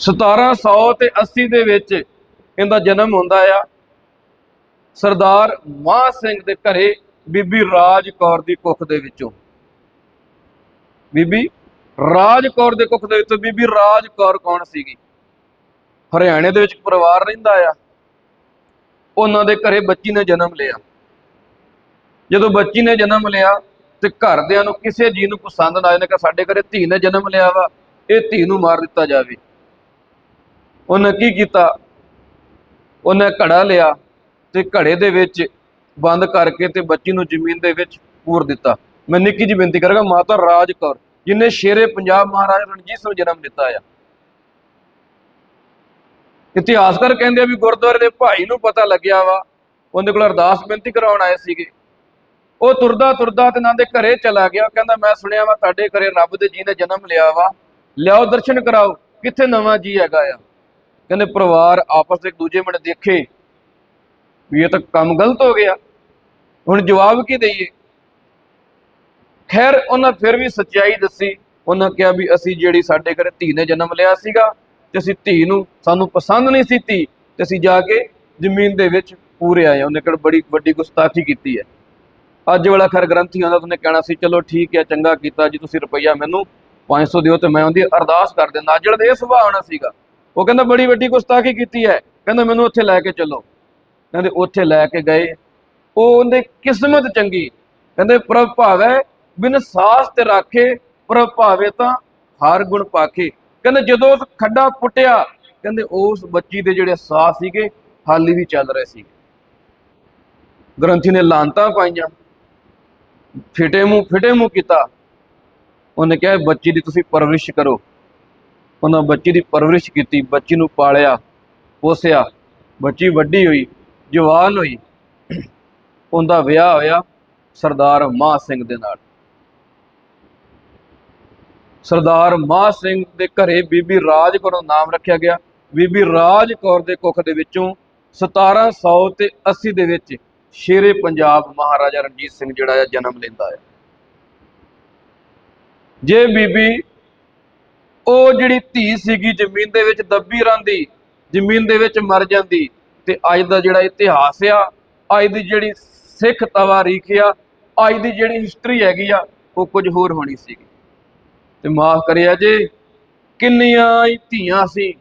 1700 ਤੇ 80 ਦੇ ਵਿੱਚ ਇਹਦਾ ਜਨਮ ਹੁੰਦਾ ਆ। ਸਰਦਾਰ ਮਾਹ ਸਿੰਘ ਦੇ ਘਰੇ ਬੀਬੀ ਰਾਜ ਕੌਰ ਦੀ ਕੁੱਖ ਦੇ ਵਿੱਚੋਂ। ਬੀਬੀ ਰਾਜ ਕੌਰ ਦੇ ਕੁੱਖ ਦੇ ਵਿੱਚੋਂ ਬੀਬੀ ਰਾਜ ਕੌਰ ਕੌਣ ਸੀਗੀ? ਹਰਿਆਣੇ ਦੇ ਵਿੱਚ ਪਰਿਵਾਰ ਰਹਿੰਦਾ ਆ। ਉਹਨਾਂ ਦੇ ਘਰੇ ਬੱਚੀ ਨੇ ਜਨਮ ਲਿਆ। ਜਦੋਂ ਬੱਚੀ ਨੇ ਜਨਮ ਲਿਆ ਤੇ ਘਰਦਿਆਂ ਨੂੰ ਕਿਸੇ ਜੀ ਨੂੰ ਪਸੰਦ ਨਾ ਆਏ ਨੇ ਕਿ ਸਾਡੇ ਘਰੇ ਧੀ ਨੇ ਜਨਮ ਲਿਆ ਵਾ, ਇਹ ਧੀ ਨੂੰ ਮਾਰ ਦਿੱਤਾ ਜਾਵੇ। ਉਹਨੇ ਕੀ ਕੀਤਾ? ਉਹਨੇ ਘੜਾ ਲਿਆ ਤੇ ਘੜੇ ਦੇ ਵਿੱਚ ਬੰਦ ਕਰਕੇ ਤੇ ਬੱਚੀ ਨੂੰ ਜ਼ਮੀਨ ਦੇ ਵਿੱਚ ਪੂਰ ਦਿੱਤਾ। ਮੈਂ ਨਿੱਕੀ ਜਿਹੀ ਬੇਨਤੀ ਕਰਾਂਗਾ, ਮਾਤਾ ਰਾਜ ਕੌਰ, ਜਿਨੇ ਸ਼ੇਰੇ ਪੰਜਾਬ ਮਹਾਰਾਜਾ ਰਣਜੀਤ ਸਿੰਘ ਨੂੰ ਜਨਮ ਦਿੱਤਾ ਆ। ਇਤਿਹਾਸਕਾਰ ਕਹਿੰਦੇ ਆ ਵੀ ਗੁਰਦੁਆਰੇ ਦੇ ਭਾਈ ਨੂੰ ਪਤਾ ਲੱਗਿਆ ਵਾ, ਉਹਦੇ ਕੋਲ ਅਰਦਾਸ ਬੇਨਤੀ ਕਰਾਉਣ ਆਏ ਸੀਗੇ। ਉਹ ਤੁਰਦਾ ਤੁਰਦਾ ਤੇ ਇਹਨਾਂ ਦੇ ਘਰੇ ਚਲਾ ਗਿਆ। ਕਹਿੰਦਾ, ਮੈਂ ਸੁਣਿਆ ਵਾ ਤੁਹਾਡੇ ਘਰੇ ਰੱਬ ਦੇ ਜੀ ਨੇ ਜਨਮ ਲਿਆ ਵਾ। ਲਿਆਓ, ਦਰਸ਼ਨ ਕਰਾਓ। ਕਿੱਥੇ ਨਵਾਂ ਜੀ ਹੈਗਾ ਆ? ਕਹਿੰਦੇ ਪਰਿਵਾਰ ਆਪਸ ਵਿੱਚ ਇੱਕ ਦੂਜੇ ਮਿੰਟ ਦੇਖੇ ਵੀ ਇਹ ਤਾਂ ਕੰਮ ਗਲਤ ਹੋ ਗਿਆ। ਹੁਣ ਜਵਾਬ ਕੀ ਦਈਏ? ਖੈਰ, ਉਹਨਾਂ ਫਿਰ ਵੀ ਸੱਚਾਈ ਦੱਸੀ। ਉਹਨਾਂ ਕਿਹਾ ਵੀ ਅਸੀਂ ਜਿਹੜੀ ਸਾਡੇ ਘਰੇ ਧੀ ਨੇ ਜਨਮ ਲਿਆ ਸੀਗਾ ਤੇ ਅਸੀਂ ਧੀ ਨੂੰ ਸਾਨੂੰ ਪਸੰਦ ਨਹੀਂ ਸੀ ਧੀ ਤੇ ਅਸੀਂ ਜਾ ਕੇ ਜ਼ਮੀਨ ਦੇ ਵਿੱਚ ਪੂਰੇ ਆਏ ਉਹਨੇ ਕਿਹੜਾ ਬੜੀ ਵੱਡੀ ਗੁਸਤਾਖੀ ਕੀਤੀ ਹੈ। ਅੱਜ ਵਾਲਾ ਖੈਰ ਗ੍ਰੰਥੀਆਂ ਦਾ ਉਹਨੇ ਕਹਿਣਾ ਸੀ, ਚਲੋ ਠੀਕ ਹੈ, ਚੰਗਾ ਕੀਤਾ ਜੀ, ਤੁਸੀਂ ਰੁਪਈਆ ਮੈਨੂੰ 500 ਦਿਓ ਤੇ ਮੈਂ ਉਹਦੀ ਅਰਦਾਸ ਕਰ ਦਿੰਦਾ। ਅੱਜ ਦੇ ਇਹ ਸੁਭਾਅ ਹੋਣਾ ਸੀਗਾ। ਉਹ ਕਹਿੰਦਾ, ਬੜੀ ਵੱਡੀ ਗੁਸਤਾਖੀ ਕੀਤੀ ਹੈ। ਕਹਿੰਦਾ, ਮੈਨੂੰ ਉੱਥੇ ਲੈ ਕੇ ਚੱਲੋ। ਕਹਿੰਦੇ, ਉੱਥੇ ਲੈ ਕੇ ਗਏ। ਉਹ ਉਹਦੇ ਕਿਸਮਤ ਚੰਗੀ। ਕਹਿੰਦੇ, ਪ੍ਰਭ ਭਾਵੇ, ਬਿਨ ਸਾਸ ਤੇ ਰਾਖੇ, ਪ੍ਰਭ ਭਾਵੇ ਤਾਂ ਹਰ ਗੁਣ ਪਾਖੇ। ਕਹਿੰਦੇ, ਜਦੋਂ ਉਸ ਖੱਡਾ ਪੁੱਟਿਆ, ਕਹਿੰਦੇ, ਉਸ ਬੱਚੀ ਦੇ ਜਿਹੜੇ ਸਾਹ ਸੀਗੇ, ਹਾਲੀ ਵੀ ਚੱਲ ਰਹੇ ਸੀ ਗ੍ਰੰਥੀ ਨੇ ਲਾਂਤਾਂ ਪਾਈਆਂ। ਫਿਟੇ ਮੂੰਹ ਫਿਟੇ ਮੂੰਹ ਕੀਤਾ। ਉਹਨੇ ਕਿਹਾ, ਬੱਚੀ ਦੀ ਤੁਸੀਂ ਪਰਵਰਿਸ਼ ਕਰੋ। ਉਹਨਾਂ ਬੱਚੀ ਦੀ ਪਰਵਰਿਸ਼ ਕੀਤੀ, ਬੱਚੀ ਨੂੰ ਪਾਲਿਆ, ਪੋਸਿਆ। ਬੱਚੀ ਵੱਡੀ ਹੋਈ, ਜਵਾਨ ਹੋਈ। ਉਹਦਾ ਵਿਆਹ ਹੋਇਆ ਸਰਦਾਰ ਮਾਹ ਸਿੰਘ ਦੇ ਨਾਲ। ਸਰਦਾਰ ਮਾਹ ਸਿੰਘ ਦੇ ਘਰੇ ਬੀਬੀ ਰਾਜ ਕੌਰ ਦਾ ਨਾਮ ਰੱਖਿਆ ਗਿਆ। ਬੀਬੀ ਰਾਜ ਕੌਰ ਦੇ ਕੁੱਖ ਦੇ ਵਿੱਚੋਂ 1700 ਤੇ 80 ਦੇ ਵਿੱਚ ਸ਼ੇਰੇ ਪੰਜਾਬ ਮਹਾਰਾਜਾ ਰਣਜੀਤ ਸਿੰਘ ਜਿਹੜਾ ਆ ਜਨਮ ਲੈਂਦਾ ਹੈ ਜੇ ਬੀਬੀ ਉਹ ਜਿਹੜੀ ਧੀ ਸੀਗੀ ਜ਼ਮੀਨ ਦੇ ਵਿੱਚ ਦੱਬੀ ਰਹਿੰਦੀ, ਜ਼ਮੀਨ ਦੇ ਵਿੱਚ ਮਰ ਜਾਂਦੀ, ਤੇ ਅੱਜ ਦਾ ਜਿਹੜਾ ਇਤਿਹਾਸ ਆ, ਅੱਜ ਦੀ ਜਿਹੜੀ ਸਿੱਖ ਤਵਾਰੀਖ ਆ, ਅੱਜ ਦੀ ਜਿਹੜੀ ਹਿਸਟਰੀ ਹੈਗੀ ਆ, ਉਹ ਕੁਝ ਹੋਰ ਹੋਣੀ ਸੀਗੀ। ਤੇ ਮਾਫ ਕਰਿਆ ਜੇ, ਕਿੰਨੀਆਂ ਹੀ ਧੀਆਂ ਸੀ,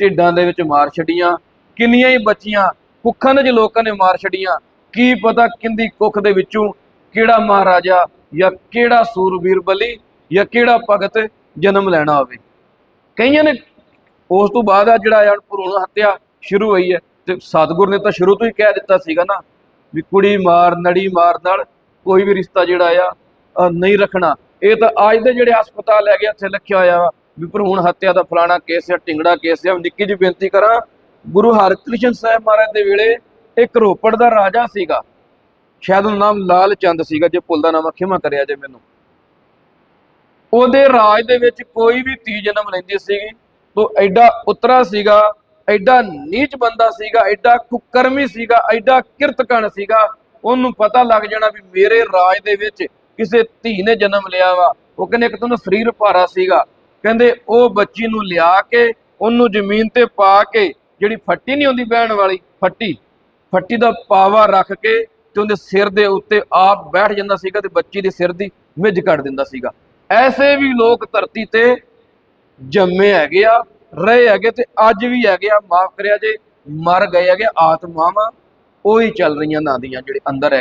ਢਿੱਡਾਂ ਦੇ ਵਿੱਚ ਮਾਰ ਛੱਡੀਆਂ, ਕਿੰਨੀਆਂ ਹੀ ਬੱਚੀਆਂ ਕੁੱਖਾਂ ਦੇ ਵਿੱਚ ਲੋਕਾਂ ਨੇ ਮਾਰ ਛੱਡੀਆਂ, ਕੀ ਪਤਾ ਕਿੰਦੀ ਕੁੱਖ ਦੇ ਵਿੱਚੋਂ ਕਿਹੜਾ ਮਹਾਰਾਜਾ ਜਾਂ ਕਿਹੜਾ ਸੂਰਬੀਰ ਬਲੀ ਜਾਂ ਕਿਹੜਾ ਭਗਤ ਜਨਮ ਲੈਣਾ ਹੋਵੇ। ਕਈਆਂ ਨੇ ਉਸ ਤੋਂ ਬਾਅਦ ਆ ਜਿਹੜਾ ਆ ਭਰੂਣ ਹੱਤਿਆ ਸ਼ੁਰੂ ਹੋਈ ਹੈ ਤੇ ਸਤਿਗੁਰ ਨੇ ਤਾਂ ਸ਼ੁਰੂ ਤੋਂ ਹੀ ਕਹਿ ਦਿੱਤਾ ਸੀਗਾ ਨਾ ਵੀ ਕੁੜੀ ਮਾਰ, ਨੜੀ ਮਾਰ ਨਾਲ ਕੋਈ ਵੀ ਰਿਸ਼ਤਾ ਜਿਹੜਾ ਆ ਨਹੀਂ ਰੱਖਣਾ। ਇਹ ਤਾਂ ਅੱਜ ਦੇ ਜਿਹੜੇ ਹਸਪਤਾਲ ਹੈਗੇ ਇੱਥੇ ਲਿਖਿਆ ਹੋਇਆ ਵਾ ਵੀ ਭਰੂਣ ਹੱਤਿਆ ਦਾ ਫਲਾਣਾ ਕੇਸ ਹੈ ਟਿੰਗੜਾ ਕੇਸ ਹੈ ਨਿੱਕੀ ਜਿਹੀ ਬੇਨਤੀ ਕਰਾਂ, ਗੁਰੂ ਹਰਕ੍ਰਿਸ਼ਨ ਸਾਹਿਬ ਮਹਾਰਾਜ ਦੇ ਵੇਲੇ ਇੱਕ ਰੋਪੜ ਦਾ ਰਾਜਾ ਸੀਗਾ। ਸ਼ਾਇਦ ਉਹਦਾ ਨਾਮ ਲਾਲ ਚੰਦ ਸੀਗਾ, ਜੇ ਪੁੱਲ ਦਾ ਨਾਮ ਖਿਮਾ ਕਰਿਆ ਜੇ ਮੈਨੂੰ। ਉਹਦੇ ਰਾਜ ਦੇ ਵਿੱਚ ਕੋਈ ਵੀ ਧੀ ਜਨਮ ਲੈਂਦੀ ਸੀਗੀ। ਉਹ ਐਡਾ ਉਤਰਾ ਸੀਗਾ, ਐਡਾ ਨੀਚ ਬੰਦਾ ਸੀਗਾ, ਐਡਾ ਕੁਕਰਮੀ ਸੀਗਾ, ਐਡਾ ਕਿਰਤਕਣ ਸੀਗਾ। ਉਹਨੂੰ ਪਤਾ ਲੱਗ ਜਾਣਾ ਵੀ ਮੇਰੇ ਰਾਜ ਦੇ ਵਿੱਚ ਕਿਸੇ ਧੀ ਨੇ ਜਨਮ ਲਿਆ ਵਾ। ਉਹ ਕਹਿੰਦੇ, ਇੱਕ ਤਾਂ ਸਰੀਰ ਭਾਰਾ ਸੀਗਾ। ਕਹਿੰਦੇ, ਉਹ ਬੱਚੀ ਨੂੰ ਲਿਆ ਕੇ, ਉਹਨੂੰ ਜ਼ਮੀਨ ਤੇ ਪਾ ਕੇ, ਜਿਹੜੀ ਫੱਟੀ ਨਹੀਂ ਹੁੰਦੀ ਬਹਿਣ ਵਾਲੀ, ਫੱਟੀ ਫੱਟੀ ਦਾ ਪਾਵਾ ਰੱਖ ਕੇ ਤੇ ਉਹਦੇ ਸਿਰ ਦੇ ਉੱਤੇ ਆਪ ਬੈਠ ਜਾਂਦਾ ਸੀਗਾ ਤੇ ਬੱਚੀ ਦੇ ਸਿਰ ਦੀ ਮਿੱਝ ਕੱਢ ਦਿੰਦਾ ਸੀਗਾ। ਐਸੇ ਵੀ ਲੋਕ ਧਰਤੀ ਤੇ ਜੰਮੇ ਹੈਗੇ ਆ, ਰਹੇ ਹੈਗੇ ਤੇ ਅੱਜ ਵੀ ਹੈਗੇ ਆ, ਮਾਫ ਕਰਿਆ ਜੇ, ਮਰ ਗਏ ਹੈਗੇ ਆਤਮਾਵਾਂ, ਉਹੀ ਚੱਲ ਰਹੀਆਂ ਨਾਂ ਦੀਆਂ ਜਿਹੜੇ ਅੰਦਰ ਹੈ